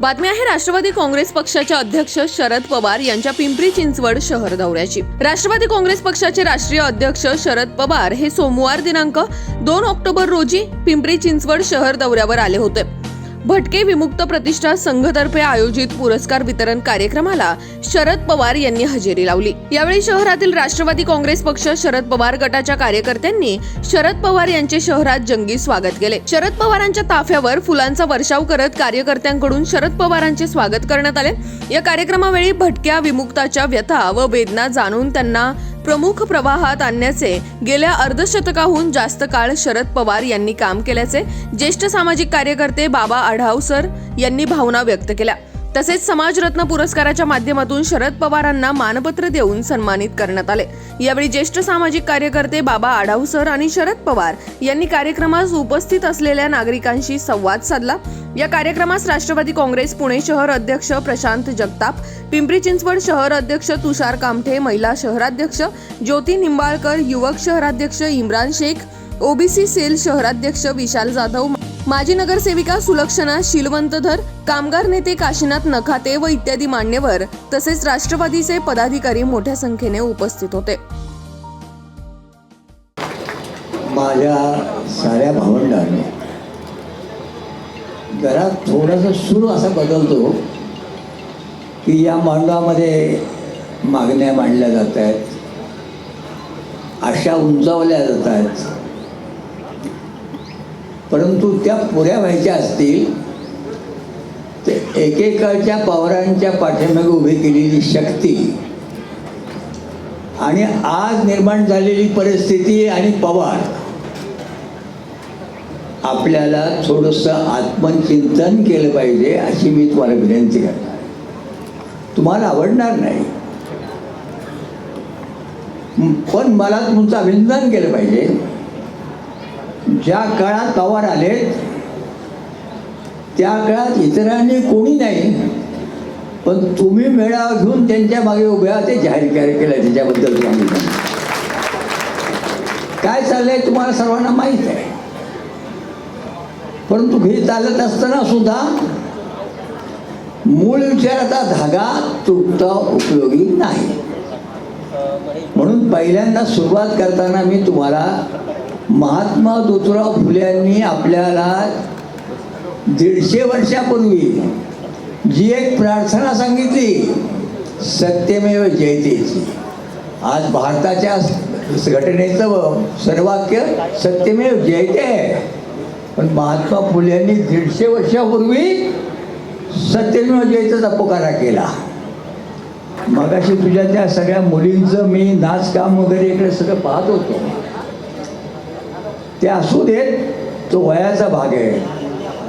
बातमी आहे राष्ट्रवादी काँग्रेस पक्षाचे अध्यक्ष शरद पवार यांच्या पिंपरी चिंचवड शहर दौऱ्याची. राष्ट्रवादी काँग्रेस पक्षाचे राष्ट्रीय अध्यक्ष शरद पवार हे सोमवार दिनांक दोन ऑक्टोबर रोजी पिंपरी चिंचवड शहर दौऱ्यावर आले होते. भटके विमुक्त प्रतिष्ठा संघतर्फे आयोजित पुरस्कार वितरण कार्यक्रमाला शरद पवार यांनी हजेरी लावली. यावेळी शहरातील राष्ट्रवादी काँग्रेस पक्ष शरद पवार गटाच्या कार्यकर्त्यांनी शरद पवार यांचे शहरात जंगी स्वागत केले. शरद पवारांच्या ताफ्यावर फुलांचा वर्षाव करत कार्यकर्त्यांकडून शरद पवारांचे स्वागत करण्यात आले. या कार्यक्रमावेळी भटक्या विमुक्ताच्या व्यथा व वेदना जाणून त्यांना प्रमुख प्रवाहात आणण्याचे गेल्या अर्धशतकाहून जास्त काळ शरद पवार यांनी काम केल्याचे ज्येष्ठ सामाजिक कार्यकर्ते बाबा आढावसर यांनी भावना व्यक्त केल्या. तसेच समाजरत्न पुरस्काराच्या माध्यमातून शरद पवारांना मानपत्र देऊन सन्मानित करण्यात आले. यावेळी ज्येष्ठ सामाजिक कार्यकर्ते बाबा आढाव सर आणि शरद पवार यांनी कार्यक्रमास उपस्थित असलेल्या नागरिकांशी संवाद साधला. या कार्यक्रमास राष्ट्रवादी काँग्रेस पुणे शहर अध्यक्ष प्रशांत जगताप पिंपरी चिंचवड शहर अध्यक्ष तुषार कामठे महिला शहराध्यक्ष ज्योती निंबाळकर युवक शहराध्यक्ष इम्रान शेख ओबीसी सेल शहराध्यक्ष विशाल जाधव माजी नगरसेविका सुलक्षणा शिलवंतधर कामगार नेते काशीनाथ नखाते व इत्यादी मान्यवर तसेच राष्ट्रवादीचे पदाधिकारी मोठ्या संख्येने उपस्थित होते. माझ्या साऱ्या भावंडांनी जरा थोडंसं सुरू असा बदलतो की या मांडवामध्ये मागण्या मांडल्या जात आहेत आशा उंचावल्या जात आहेत. परंतु त्या पुऱ्या व्हायच्या असतील ते एकेकाच्या पवारांच्या पाठीमागे उभी केलेली शक्ती आणि आज निर्माण झालेली परिस्थिती आणि पवार आपल्याला थोडंसं आत्मचिंतन केलं पाहिजे अशी मी तुम्हाला विनंती करणार तुम्हाला आवडणार नाही. पण मला तुमचं अभिनंदन केलं पाहिजे. ज्या काळात पवार आले त्या काळात इतरांनी कोणी नाही पण तुम्ही मेळावा घेऊन त्यांच्या मागे उभ्या ते जाहीर कार्य केलं त्याच्याबद्दल सांगितलं काय चाललंय तुम्हाला सर्वांना माहीत आहे. परंतु हे चालत असताना सुद्धा मूळ विचाराचा धागा तुटता उपयोगी नाही. म्हणून पहिल्यांदा सुरुवात करताना मी तुम्हाला महात्मा ज्योतिराव फुल्यांनी आपल्याला दीडशे वर्षापूर्वी जी एक प्रार्थना सांगितली सत्यमेव जयतेची. आज भारताच्या घटनेचं सर्वाक्य सत्यमेव जयते आहे. पण महात्मा फुल्यांनी दीडशे वर्षापूर्वी सत्यमेव जयतेचा पुकारा केला. मगाशी तुझ्या त्या सगळ्या मुलींचं मी नाचकाम वगैरे इकडे सगळं पाहत होतो. ते असू देत तो वयाचा भाग आहे.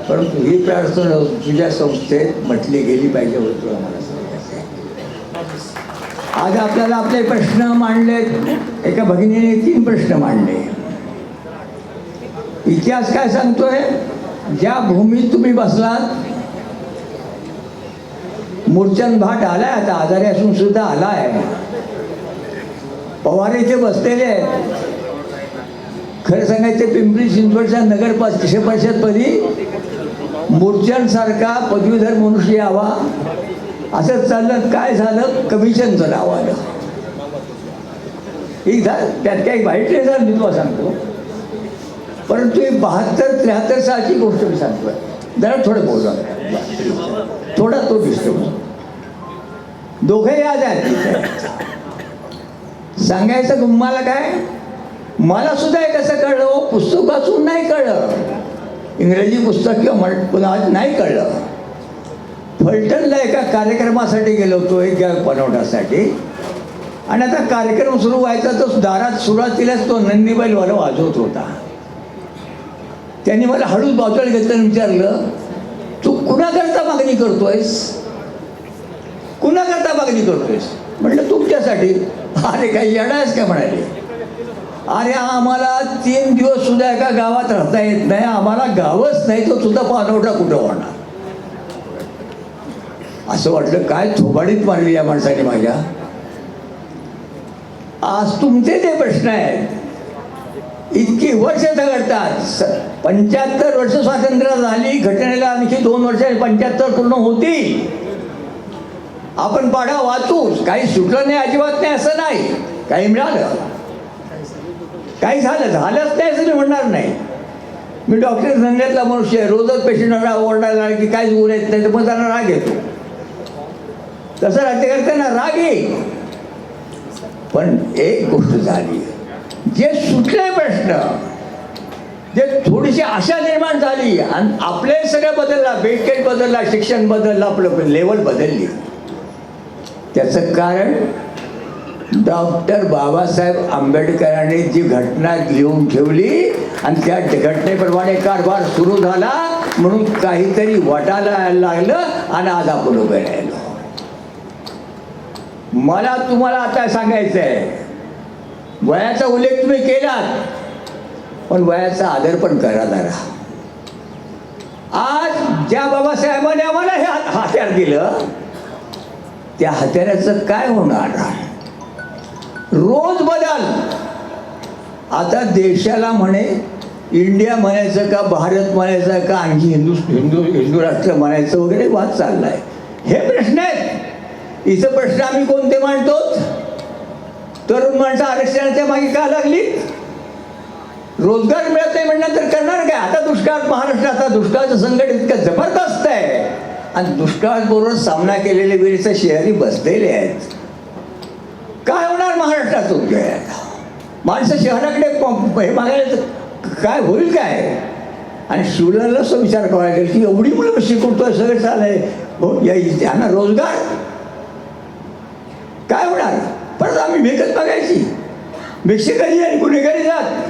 परंतु ही प्रार्थना तुझ्या संस्थेत म्हटली गेली पाहिजे होतं आम्हाला सांगायचं आज आपल्याला आपले प्रश्न मांडलेत. एका भगिनीने तीन प्रश्न मांडले. इतिहास काय सांगतोय? ज्या भूमीत तुम्ही बसलात मूर्चन भाट आलाय आता आजारी असून सुद्धा आलाय. पवार इथे बसलेले आहेत. खरं सांगायचं पिंपरी चिंचवडच्या नगर परिषद परिषदपदी मूर्छनसारखा पदवीधर मनुष्य यावा. असं चाललं काय झालं? कमिशनचं नाव आलं. ठीक झालं त्यात काही वाईट नाही झालं मी तुम्हाला सांगतो. परंतु ही बहात्तर त्र्याहत्तर सालची गोष्ट मी सांगतोय. जरा थोडं बोलू. थोडा तो दिसतो दोघे याद आहेत. सांगायचं तुम्हाला काय? मला सुद्धा हे कसं कळलं? हो, पुस्तक वाचून नाही कळलं. इंग्रजी पुस्तक किंवा मराठी पुन्हा नाही कळलं. फलटणला एका कार्यक्रमासाठी गेलो होतो एक गॅग बनवण्यासाठी आणि आता कार्यक्रम सुरू व्हायचा तर दारात सुरुवातीलाच तो नंदीबाईलवाला वाजवत होता. त्यांनी मला हळूच बाजूला घेतलं विचारलं तू कुणाकरता मागणी करतोयस? कुणाकरता मागणी करतोयस? म्हटलं तुमच्यासाठी. अरे काही येणारच काय म्हणाले. अरे आम्हाला तीन दिवस सुद्धा एका गावात राहता येत नाही. आम्हाला गावच नाही तो सुद्धा पाणवठा कुठं होणार? असं वाटलं काय थोबाडीत मारली या माणसाने माझ्या? आज तुमचे जे प्रश्न आहेत इतकी वर्ष झगडतात. पंच्याहत्तर वर्ष स्वातंत्र्य झाली घटनेला आणखी दोन वर्ष पंच्याहत्तर पूर्ण होती आपण पाडा वाचूच. काही सुटलं नाही अजिबात नाही असं नाही. काही मिळालं? काही झालं झालंच नाही असं मी म्हणणार नाही. मी डॉक्टर धंद्यातला मनुष्य आहे. रोजच पेशंटला ओरडायला की काहीच उर येत नाही तर मग त्यांना राग येतो. तसं राज्यकर्त्यांना राग येईल. पण एक गोष्ट झाली. जे सुटले प्रश्न जे थोडीशी आशा निर्माण झाली आणि आपले सगळं बदलला बेडकेट बदलला शिक्षण बदललं आपलं लेवल बदलली. त्याचं कारण डॉक्टर बाबासाहेब आंबेडकरांनी जी घटना लिहून ठेवली आणि त्या घटनेप्रमाणे कारभार सुरू झाला म्हणून काहीतरी वाटायला यायला लागलं आणि आज आपण उभे राहिलो. मला तुम्हाला आता सांगायचं आहे वयाचा उल्लेख तुम्ही केलात पण वयाचा आदर पण करा जरा. आज ज्या बाबासाहेबांनी आम्हाला हे हत्यार दिलं त्या हत्याराचं काय होणार? रोज बदल. आता देशाला म्हणे इंडिया म्हणायचं का भारत म्हणायचं का आणखी हिंदू हिंदू हिंदू राष्ट्र म्हणायचं वगैरे वाद चाललाय. हे प्रश्न आहेत. इथं प्रश्न आम्ही कोणते मांडतो तरुण माणसं आरक्षणाच्या मागे का लागली? रोजगार मिळत नाही म्हणल्यानंतर करणार काय? आता दुष्काळ महाराष्ट्राचा दुष्काळचं संकट इतकं जबरदस्त आहे. आणि दुष्काळाबरोबर सामना केलेले वेळेचं शहरी बसलेले आहेत. काय होणार महाराष्ट्रातून? माणसं शहराकडे हे मागायला तर काय होईल काय? आणि शिवलाला असं विचार करावा लागेल की एवढी मुलं शिकवतोय सगळं चाललंय. हो या त्यांना रोजगार? काय होणार? परत आम्ही भेटत बघायची. भिक्षेकरी आणि गुन्हेगारी जात.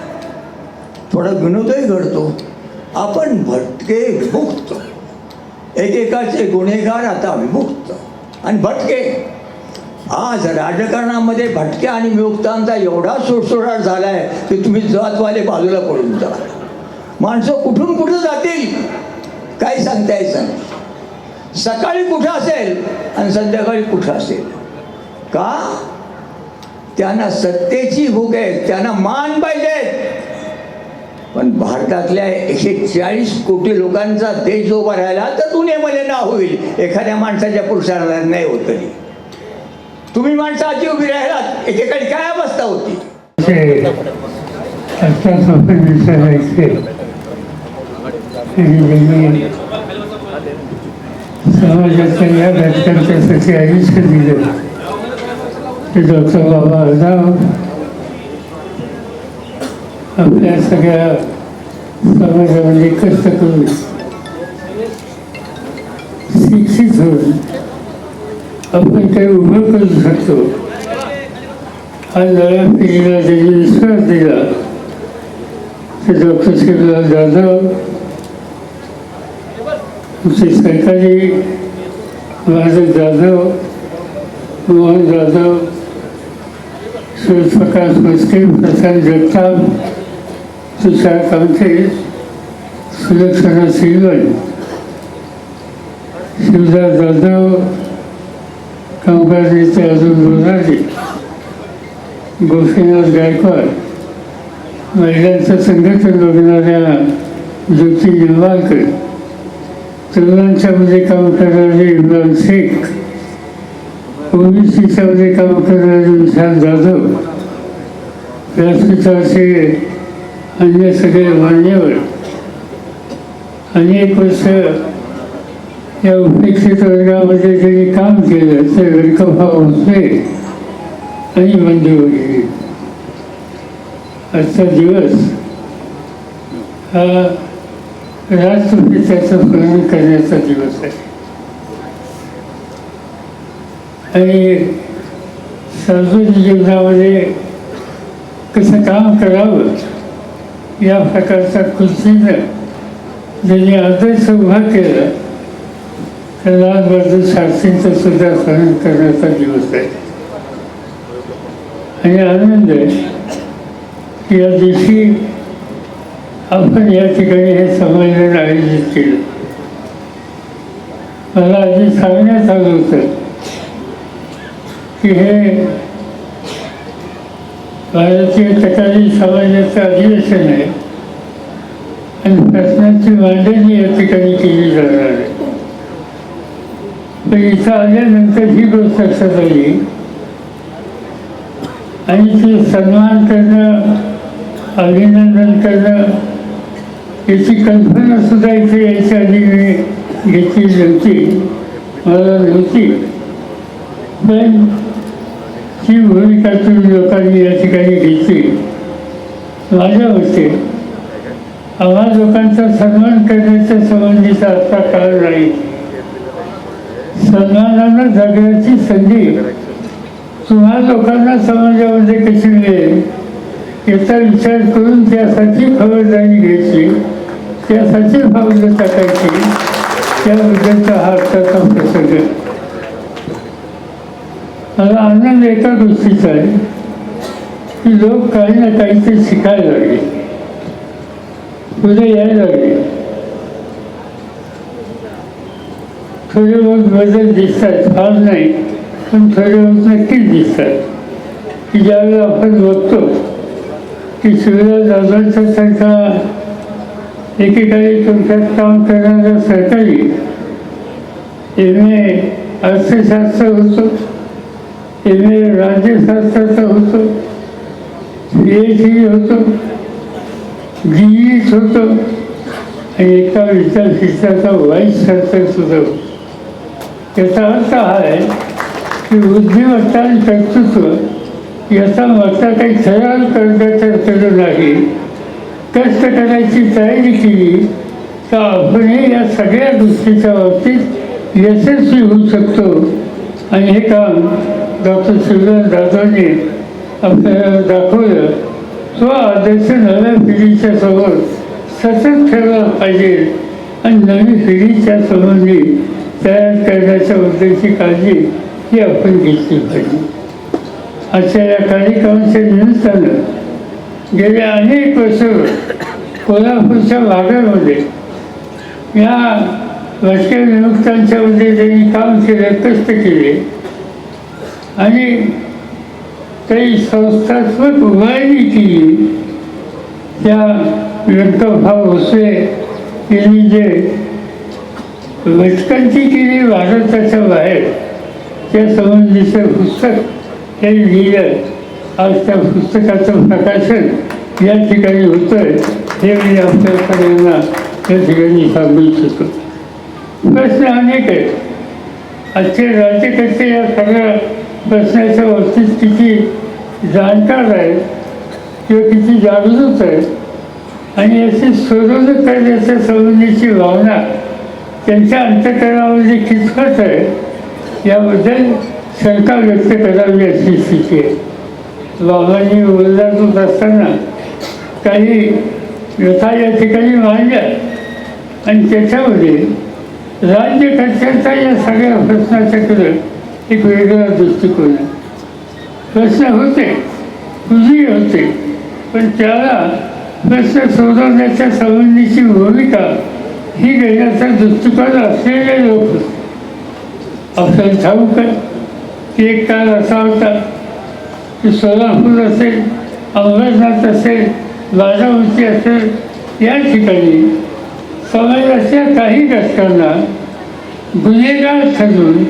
थोडा विनोदही घडतो. आपण भटके विमुक्त. एकेकाचे गुन्हेगार आता विमुक्त. आणि भटके. आज राजकारणामध्ये भटक्या आणि विमुक्तांचा एवढा सुळसुळाट झाला आहे की तुम्ही जातवाले बाजूला पडून जा. माणसं कुठून कुठं जातील? काही सांगता यायचं नाही. सकाळी कुठं असेल आणि संध्याकाळी कुठं असेल? का? त्यांना सत्तेची भूक आहे त्यांना मान पाहिजे. पण भारतातल्या एकशे चाळीस कोटी लोकांचा देश उभा राहिला तर दुनियेमध्ये ना होईल. एखाद्या माणसाच्या पुरुषार्थ नाही होत कधी तुम्ही माणसाची उभी राहिलात एकेकाळी काय अवस्था होती? समाजाच्या या घटकांच्यासाठी आयुष्य दिले ते डॉक्टर बाबा आढाव आपल्या सगळ्या समाजामध्ये म्हणजे कष्ट करून शिक्षित होऊन आपण काही उभं करू शकतो हा नव्या पिढीला ज्यांनी विश्वास दिला. ते डॉक्टर शिवराव जाधव आमचे सरकारी महाराज जाधव मोहन जाधव सूर्यप्रकाश मस्के प्रसाद जगताप तुषार कामथे सुलक्षणा श्रीवन शिवदास जाधव कामगार अजून बोलारे गोपीनाथ गायकवाड महिलांचं संघटन बघणाऱ्या ज्योती निंबाळकर तरुणांच्यामध्ये काम करणारे इम्रान शेख ओबीसीच्यामध्ये काम करणारे विशाल जाधव व्यासपीठाचे अन्य सगळे मान्यवर. अनेक वर्ष या उपेक्षित वर्गामध्ये ज्यांनी काम केलं ते वेळकफा होते आणि बंद वगैरे. आजचा दिवस हा राष्ट्रपित्याचं स्मरण करण्याचा दिवस आहे. आणि सार्वजनिक जीवनामध्ये कसं काम करावं या प्रकारचा कृतीनं ज्यांनी आदर्श उभा केला लाल बहादूर शास्त्रींचा सुद्धा स्मरण करण्याचा दिवस आहे. आणि आनंद आहे की या दिवशी आपण या ठिकाणी हे संमेलन आयोजित केलं. मला आधी सांगण्यात आलं होतं की हे भारतीय तकाली समाजाचं अधिवेशन आहे आणि प्रश्नांची मांडणी या ठिकाणी केली जाणार आहे. इथं आल्यानंतर ही गोष्ट लक्षात आली. आणि ते सन्मान करणं अभिनंदन करणं याची कल्पना सुद्धा इथे यायच्या आधी मी घेतली नव्हती मला नव्हती. पण ही भूमिका तुम्ही लोकांनी या ठिकाणी घेतली. माझ्या मते आम्हा लोकांचा सन्मान करण्याच्या संबंधीचा आता काळ नाही. सन्मानानं जगण्याची संधी. तुम्हा लोकांना समाजामध्ये कशी मिळेल? याचा विचार करून त्यासाठी खबरदारी घ्यायची त्यासाठी पावलं टाकायची. त्याबद्दलचा हा आत्ताचा प्रसंग मला आनंद एका गोष्टीचा आहे की लोक काही ना काही ते शिकायला लागले. पुढे यायला लागले. थोडे बहुत बदल दिसतात फार नाही पण थोडे बहुत नक्कीच दिसतात. की ज्यावेळेला आपण बघतो की शिवराज दादांच्या एकेकाळी तुमच्यात काम करणारा सरकारी एम ए अर्थशास्त्र होतो एम ए राज्यशास्त्राचा होतो पी एच होतो डी होतो आणि एका विद्यापीठाचा व्हाईस चान्सलर सुद्धा होतो. याचा अर्थ हा आहे की बुद्धिमत्ता आणि कर्तृत्व याचा मात्र काही ठराव करण्याचा अर्थ नाही. कष्ट करायची तयारी केली तर आपणही या सगळ्या गोष्टीच्या बाबतीत यशस्वी होऊ शकतो. आणि हे काम डॉक्टर शिवराज दादांनी आपल्याला दाखवलं. तो आदर्श नव्या पिढीच्या समोर सतत ठेवला पाहिजे. आणि नवी पिढीच्या संबंधी तयार करण्याच्या उद्देशी काळजी ही आपण घेतली पाहिजे. अशा या कार्यक्रमाच्या निमित्तानं गेल्या अनेक वर्ष कोल्हापूरच्या भागामध्ये या राजकीय नियुक्तांच्या मध्ये त्यांनी काम केले कष्ट केले. आणि काही संस्थात्मक उभारणी केली. त्या व्यंकटभाव भोसले यांनी जे वचकांची केली भारताच्या बाहेर त्या संबंधीचं पुस्तक हे लिहिलं. आज त्या पुस्तकाचं प्रकाशन या ठिकाणी होतं हे मी आपल्या सगळ्यांना त्या ठिकाणी सांगू इच्छितो. प्रश्न अनेक आहेत. आजचे राज्यकर्ते या सगळ्या प्रश्नाच्या बाबतीत किती जाणकार आहेत किंवा किती जागृत आहेत आणि याची सोडवणूक करण्याच्या संबंधीची भावना त्यांच्या अंतकरणामध्ये कितपत आहे याबद्दल शंका व्यक्त करावी अशी स्थिती आहे. बाबांनी बोलण्यात होत असताना काही व्यथा या ठिकाणी मांडल्या आणि त्याच्यामध्ये राज्यकर्त्यांचा या सगळ्या प्रश्नाच्याकडे एक वेगळा दृष्टिकोन आहे. प्रश्न होते तुझी होते पण त्याला प्रश्न सोडवण्याच्या संबंधीची भूमिका ही घेण्याचा दृष्टिकोन असलेले लोक. होते आपल्याला ठाऊक आहे की एक काळ असा होता की सोलापूर असेल अमरनाथ असेल बारामती असेल या ठिकाणी समाजाच्या काही घटकांना गुन्हेगार ठरवून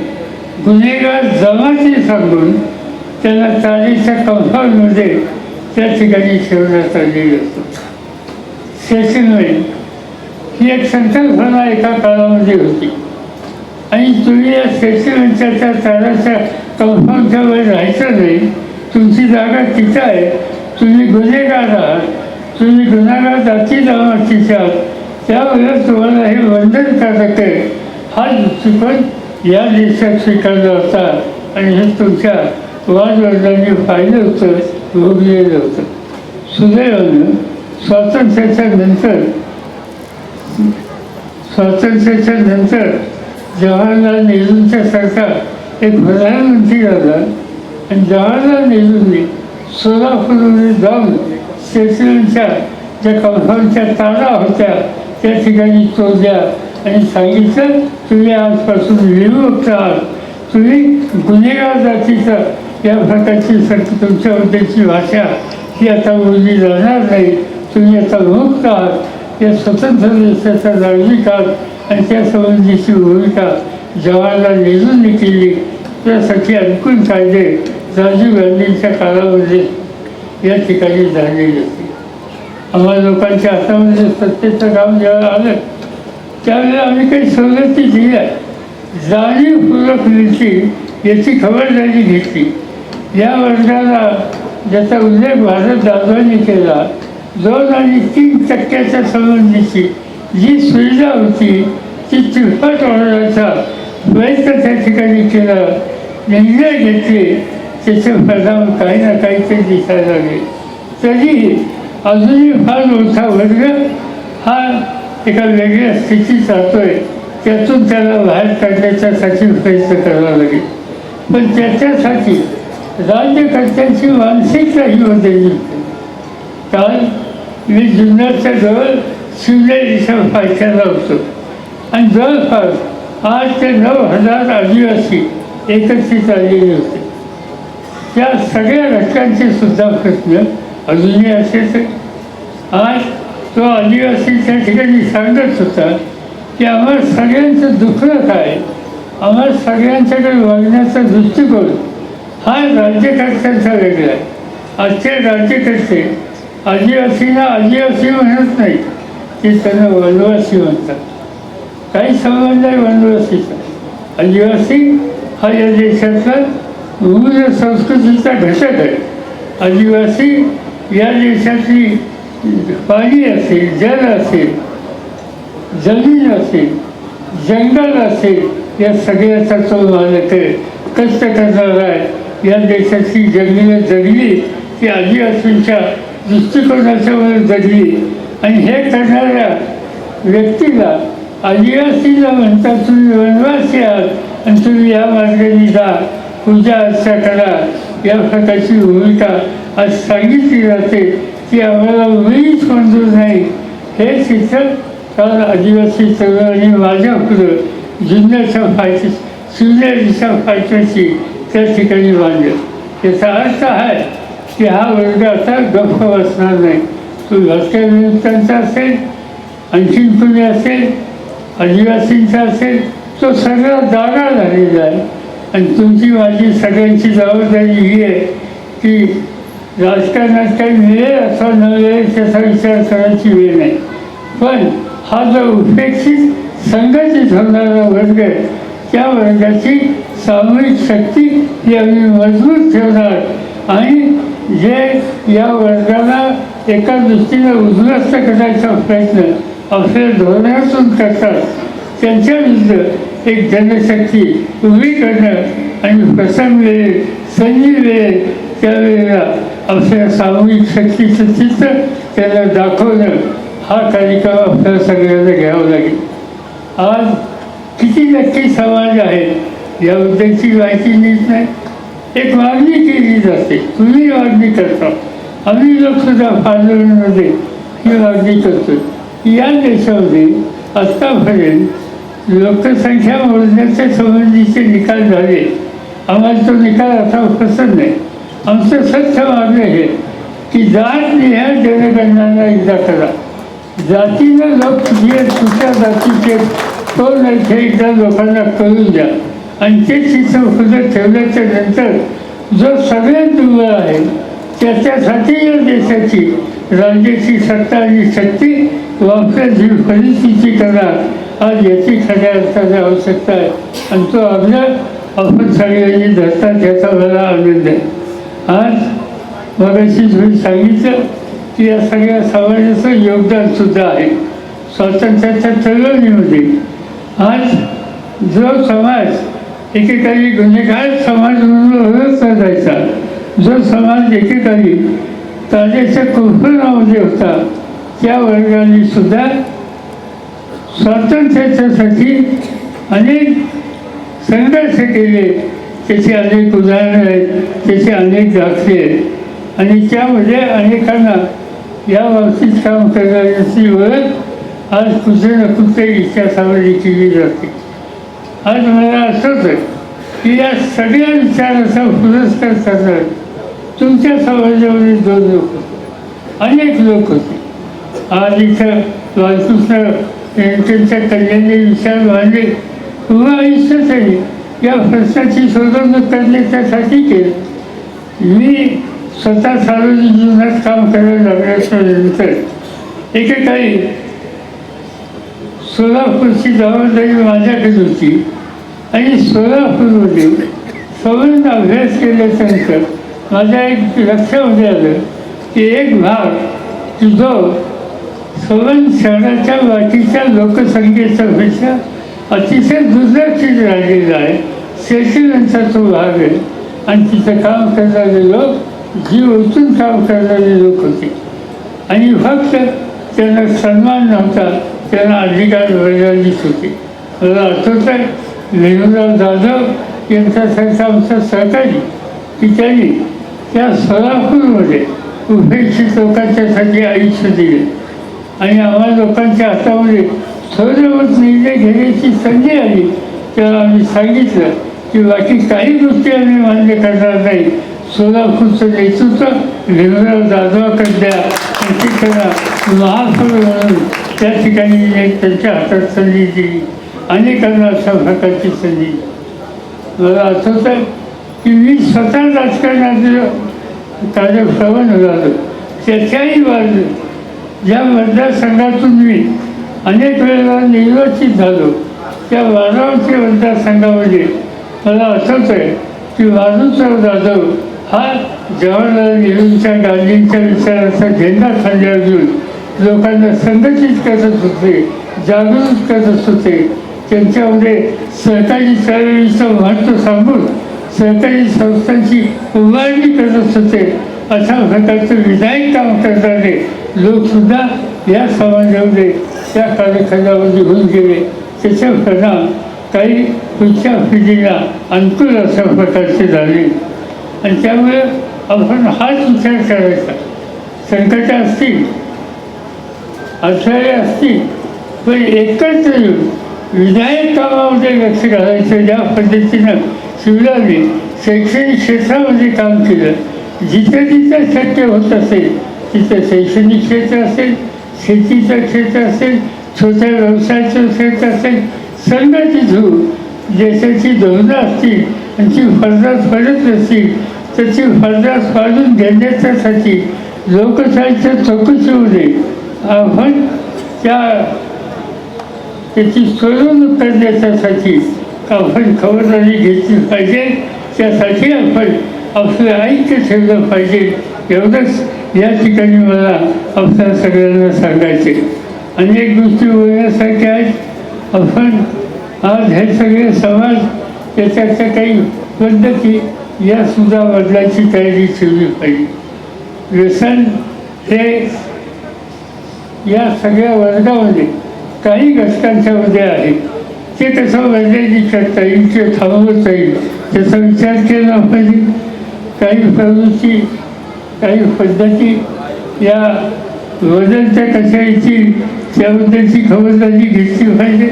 गुन्हेगार जमाती सांगून त्यांना चालीच्या कंपाऊंडमध्ये त्या ठिकाणी ठेवण्यात आलेली असतो सेशनमेंट ही एक संकल्पना एका काळामध्ये होती. आणि तुम्ही या स्टेशनच्या त्या ताराच्या कंपाऊंडच्या वेळ राहायचं नाही. तुमची जागा तिथं आहे. तुम्ही गुन्हेगार आहात. तुम्ही गुन्हेगार जाती जमातीचे आहात. त्यावेळेस तुम्हाला हे बंधनकारक आहे हा दृष्टिकोन या देशात स्वीकारला होता. आणि हे तुमच्या वादवडिलांनी पाहिलं होतं भोगलेलं होतं. सुदैवानं स्वातंत्र्याच्या नंतर स्वातंत्र्याच्या नंतर जवाहरलाल नेहरूंच्या सरकार एक प्रधानमंत्री झाला. आणि जवाहरलाल नेहरूंनी सोलापूरमध्ये जाऊन स्टेशनच्या ज्या कंपाऊंडच्या तारा होत्या त्या ठिकाणी तोडल्या आणि सांगितलं तुम्ही आजपासून निवृत्त आहात. तुम्ही गुन्हेगार जातीचा या प्रकारची सर तुमच्याबद्दलची भाषा ही आता बोलली जाणार नाही. तुम्ही आता मुक्त आहात. या स्वतंत्र देशाचा नागरिक आणि त्या संबंधीची भूमिका जवाहरलाल नेहरूंनी केली त्यासाठी अनुकूल कायदे राजीव गांधींच्या काळामध्ये या ठिकाणी झालेले होते आम्हाला लोकांच्या हातामध्ये सत्तेचं काम जेव्हा आलं त्यावेळेला आम्ही काही सवलती दिल्या जाणीवपूर्वक मिळती याची खबरदारी घेतली या वर्गाला ज्याचा उल्लेख भारत दादांनी केला दोन आणि तीन टक्क्याच्या संबंधीची जी सुविधा होती ती तिप्पट वाढवायचा प्रयत्न त्या ठिकाणी केला. निर्णय घेतले त्याचे परिणाम काही ना काही ते दिसायला लागले. तरीही अजूनही फार मोठा वर्ग हा एका वेगळ्या स्थितीत राहतोय त्यातून त्याला बाहेर काढण्याच्यासाठी प्रयत्न करावा लागेल. पण त्याच्यासाठी राज्यकर्त्यांची मानसिकता ही कारण मी जुन्नरच्या जवळ शिवनेरीच्या पायथ्याला होतो. आणि जवळपास आठ ते नऊ हजार आदिवासी एकत्रित आलेले होते. त्या सगळ्या घटकांचे सुद्धा प्रश्न अजूनही असेच आज तो आदिवासी त्या ठिकाणी सांगत होता की आम्हाला सगळ्यांचं दुखणं काय? आम्हाला सगळ्यांच्याकडे वागण्याचा दृष्टिकोन हा राज्यकर्त्यांचा वेगळा आहे. आजचे राज्यकर्ते आदिवासींना आदिवासी म्हणत नाही. ते त्यांना वनवासी म्हणतात. काही संबंध आहे वनवासीचा. आदिवासी हा या देशातला विविध संस्कृतीचा घटक आहे. आदिवासी या देशाची पाणी असेल जल असेल जमीन असेल जंगल असेल या सगळ्याचा तो मालक आहे. कष्ट करणारा आहे. या देशाची जमीन जगली ती आदिवासींच्या दृष्टिकोनाच्यावर जगली. आणि हे करणाऱ्या व्यक्तीला आदिवासीला म्हणतात तुम्ही वनवासी आहात आणि तुम्ही या मार्गाने जा. पूजा अर्चा करा या प्रकारची भूमिका आज सांगितली जाते. की आम्हाला मुळीच मंजूर नाही. हे चित्र काल आदिवासी चळवळी माझ्या पुढं जुन्याच्या फायची शिवनेरीच्या फायच्याची त्या ठिकाणी बांधलं. याचा अर्थ आहे की हा वर्ग आता गप्प बसणार नाही. तो भाषाविरुद्धांचा असेल आणखीन कुणी असेल आदिवासींचा असेल तो सगळा जागा झालेला आहे. आणि तुमची माझी सगळ्यांची जबाबदारी ही आहे की राजकारणात काही मिळेल अथवा न मिळेल त्याचा विचार करायची वेळ नाही. पण हा जो उपेक्षित संघटित होणारा वर्ग आहे त्या वर्गाची सामूहिक शक्ती ही आम्ही मजबूत ठेवणार आणि जे या वर्गाला एका दृष्टीने उद्ध्वस्त करायचा प्रयत्न आपल्या धोरणातून करतात त्यांच्या विरुद्ध एक जनशक्ती उभी करणं आणि प्रसंग वेळ संधी वेळ त्यावेळेला आपल्या सामूहिक शक्तीचं चित्र त्यांना दाखवणं हा कार्यक्रम आपल्याला सगळ्यांना घ्यावा लागेल. आज किती नक्की समाज आहेत याबद्दलची माहिती नीट नाही? एक मागणी केली जाते. तुम्ही मागणी करता. आम्ही लोकसुद्धा पार्लमेंटमध्ये ही मागणी करतो. या देशामध्ये आत्तापर्यंत लोकसंख्या मोजण्याच्या संबंधीचे निकाल झाले. आम्हाला तो निकाल आता पसंत नाही. आमचं सत्य मागणं आहे की जात निहाय जनगणना एकदा करा. जातीनं लोक जे कुठल्या जातीचे तो नाही एकदा लोकांना कळून द्या. आणि ते ठेवल्याच्या नंतर जो सगळ्यात दुर्बळ आहे त्याच्यासाठी या देशाची राज्याची सत्ता आणि शक्ती वापरायची फलितीची करणार आज याची खऱ्या अर्थाची आवश्यकता आहे. आणि तो आपल्या आपण सगळ्यांनी धरतात याचा मला आनंद आहे. आज मगाशी तुम्ही सांगितलं की या सगळ्या समाजाचं योगदान सुद्धा आहे. स्वातंत्र्याच्या चळवळीमध्ये आज जो समाज एकेकाळी म्हणजे गुन्हेगार समाज म्हणून जायचा जो समाज एकेकाळी ताज्याच्या कुंपणामध्ये होता त्या वर्गाने सुद्धा स्वातंत्र्याच्यासाठी अनेक संघर्ष केले. त्याची अनेक उदाहरणं आहेत त्याचे अनेक दाखले आहेत. आणि त्यामध्ये अनेकांना या बाबतीत काम करण्याची ओळख आज कुठे ना कुठे इतिहासामध्ये केली जाते. आज मला असंच आहे की या सगळ्या असा पुरस्कार करणार तुमच्या समाजामध्ये दोन लोक होते. अनेक लोक होते. आज इथं बालकृष्ण त्यांच्या कल्याणी विचार मांडले. किंवा आयुष्य आहे. या प्रश्नाची सोडवणूक करणे त्यासाठी केलं मी स्वतः सार्वजनिक जीवनात काम करायला लागल्यानंतर एकेकाळी सोलापूरची जबाबदारी माझ्याकडे होती. आणि सोलापूरमध्ये सवर्ण अभ्यास केल्यानंतर माझ्या एक लक्षामध्ये आलं की एक भाग जो सवन शहराच्या बाकीच्या लोकसंख्येच्या पेक्षा अतिशय दुर्लक्षित राहिलेला आहे. शेतीनंतर तो भाग आहे. आणि तिथं काम करणारे लोक जीव ओतून काम करणारे लोक होते. आणि फक्त त्यांना सन्मान नव्हता. त्यांना अधिकार वर्गालीच होते मला आठवत आहे वेणूराव जाधव यांच्यासारखा आमचा सहकारी की त्यांनी त्या सोलापूरमध्ये उपेक्षित लोकांच्यासाठी आयुष्य दिले. आणि आम्हा लोकांच्या हातामध्ये थोडं निर्णय घेण्याची संधी आली. तेव्हा आम्ही सांगितलं की बाकी काही गोष्टी आम्ही मान्य करणार नाही. सोलापूरचं नेतृत्व भीमराव जाधवाकडे द्या. आणि त्यांना म्हणून त्या ठिकाणी एक त्यांच्या हातात संधी दिली अनेकांना अशा प्रकारची संधी. मला आठवत की मी स्वतः राजकारणात कार्यप्रवण झालो त्याच्याही बाजू ज्या मतदारसंघातून मी अनेक वेळेला निर्वाचित झालो त्या वाराणसी मतदारसंघामध्ये मला आठवत आहे की वाजूसाहेब जाधव हा जवाहरलाल नेहरूंच्या गांधींच्या विचाराचा झेंडा खांद्यावर घेऊन लोकांना संघटित करत होते जागृत करत होते. त्यांच्यामध्ये सहकारी चळवळीचं महत्त्व सांगून सहकारी संस्थांची उभारणी करत होते. अशा प्रकारचं विधायक काम करणारे लोकसुद्धा या समाजामध्ये या कार्यक्रमामध्ये होऊन गेले. त्याचे परिणाम काही पुढच्या पिढीला अनुकूल अशा प्रकारचे झाले. आणि त्यामुळे आपण हाच विचार करायचा. संकट असतील अडथळे असतील. पण एकत्र येऊन विधायक कामामध्ये लक्ष घालायचं ज्या पद्धतीनं शिवराने शैक्षणिक क्षेत्रामध्ये काम केलं जिथं जिथं शक्य होत असेल तिथं शैक्षणिक क्षेत्र असेल शेतीचं क्षेत्र असेल छोट्या व्यवसायाचं क्षेत्र असेल संघटित होऊन देशाची धोरणं असतील आणि ती फरदास पडत असतील तर ती फरदास पाडून घेण्याच्यासाठी लोकशाहीच्या चौकशीमध्ये आपण त्या त्याची सोडवणूक करण्याच्यासाठी आपण खबरदारी घेतली पाहिजे. त्यासाठी आपण आपलं ऐक्य ठेवलं पाहिजे. एवढंच या ठिकाणी मला आपल्या सगळ्यांना सांगायचे अनेक गोष्टी बोलण्यासारख्या आहेत. आपण आज हे सगळे समाज त्याच्यातल्या काही पद्धती यासुद्धा बदलायची बदलाची तयारी ठेवली पाहिजे. व्यसन हे या सगळ्या वर्गामध्ये काही घटकांच्या मध्ये आहे. ते तसं बदलायची करता येईल ते थांबवता येईल त्याचा विचार केला पाहिजे काही प्रवृत्ती काही पद्धती या वजनच्या कशा येतील त्याबद्दलची खबरदारी घेतली पाहिजे.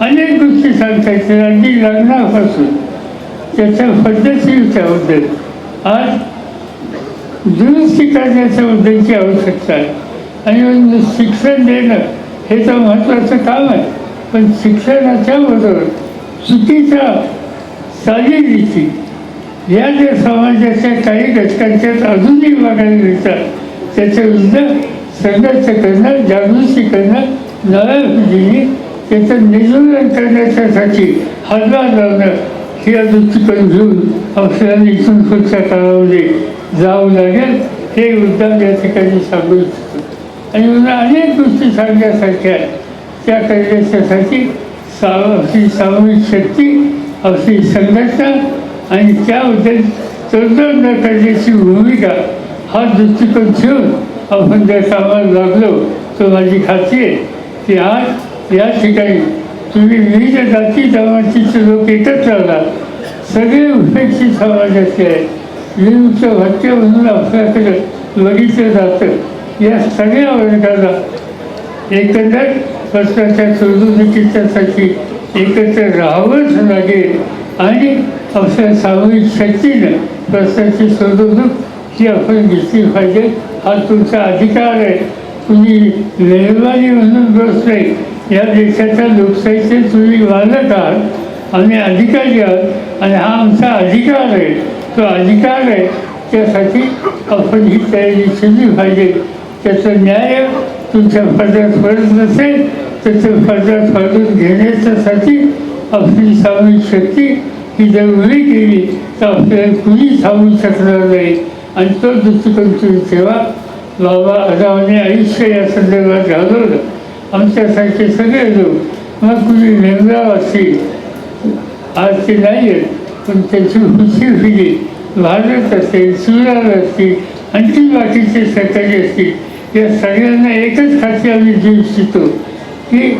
अनेक गोष्टी सांगता येतील अगदी लग्नापासून. त्याच्या पद्धतीच्याबद्दल आज दुरुस्ती करण्याच्या बद्दलची आवश्यकता आहे. आणि शिक्षण देणं हे तर महत्त्वाचं काम आहे. पण शिक्षणाच्या बरोबर चुकीच्या चालीरीती या ज्या समाजाच्या काही घटकांच्यात अजूनही बघायला मिळतात. त्याच्या विरुद्ध संघर्ष करणं जागृती करणं नव्या पिढीने त्याचं निर्मूलन करण्याच्यासाठी हातभार लावणं ही दृष्टिकोन घेऊन आपल्याला इथून पुढच्या काळामध्ये जावं लागेल. हे उद्दाम या ठिकाणी सांगू इच्छितो आणि मला अनेक गोष्टी सांगण्यासारख्या आहेत त्या करण्याच्यासाठी साव अशी सामूहिक शक्ती अशी संघटना आणि त्याबद्दल तंत्रज्ञ करण्याची भूमिका हा दृष्टिकोन ठेवून आपण ज्या कामाला लागलो तो माझी खात्री आहे की आज या ठिकाणी तुम्ही विविध जाती जमातीचे लोक एकत्र आलात सगळे उपेक्षित समाजाचे आहेत. विमुक्त भट्टे म्हणून आपल्याकडे बघितलं जातं. या सगळ्या वर्गाला एकंदर प्रश्नाच्या सोडवणुकीच्यासाठी एकत्र राहावंच लागेल आणि आपल्या सामूहिक शक्तीनं प्रश्नाची सोडवणूक ही आपण घेतली पाहिजे हा तुमचा अधिकार आहे. तुम्ही मेहरबानी म्हणून बसले या देशाच्या लोकशाहीचे तुम्ही मालक आहात आम्ही अधिकारी आहात आणि हा आमचा अधिकार आहे. तो अधिकार आहे त्यासाठी आपण ही तयारी केली पाहिजे. त्याचं न्याय तुमच्या फरजात पडत नसेल त्याचं फरजात पडून घेण्याच्यासाठी आपली सामूहिक शक्ती ही जर उभी केली तर आपल्याला कुणी थांबू शकणार नाही. आणि तो दृष्टिकोन तुम्ही ठेवा. बाबा अदावाने आयुष्य या संदर्भात घालवलं आमच्यासारखे सगळे लोक मग कुणी नेमगाव असतील आज ते नाही आहेत पण त्याची खुशी होईल. भारत असेल सुरार असतील आणखी बाकीचे सरकारी असतील या सगळ्यांना एकच खात्री आम्ही देऊ इच्छितो की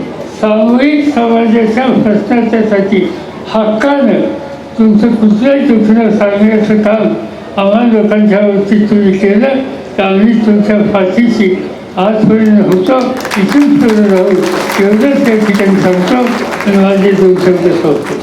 सामूहिक समाजाच्या प्रश्नाच्यासाठी हक्कानं तुमचं कुठलंही दुखणं सांगण्याचं काम आम्हा लोकांच्या वरती तुम्ही केलं तर आम्ही तुमच्या फाशीशी आजपर्यंत होतो इथून पूर्ण राहू. एवढंच त्या ठिकाणी सांगतो आणि माझे दोन शब्द सोडतो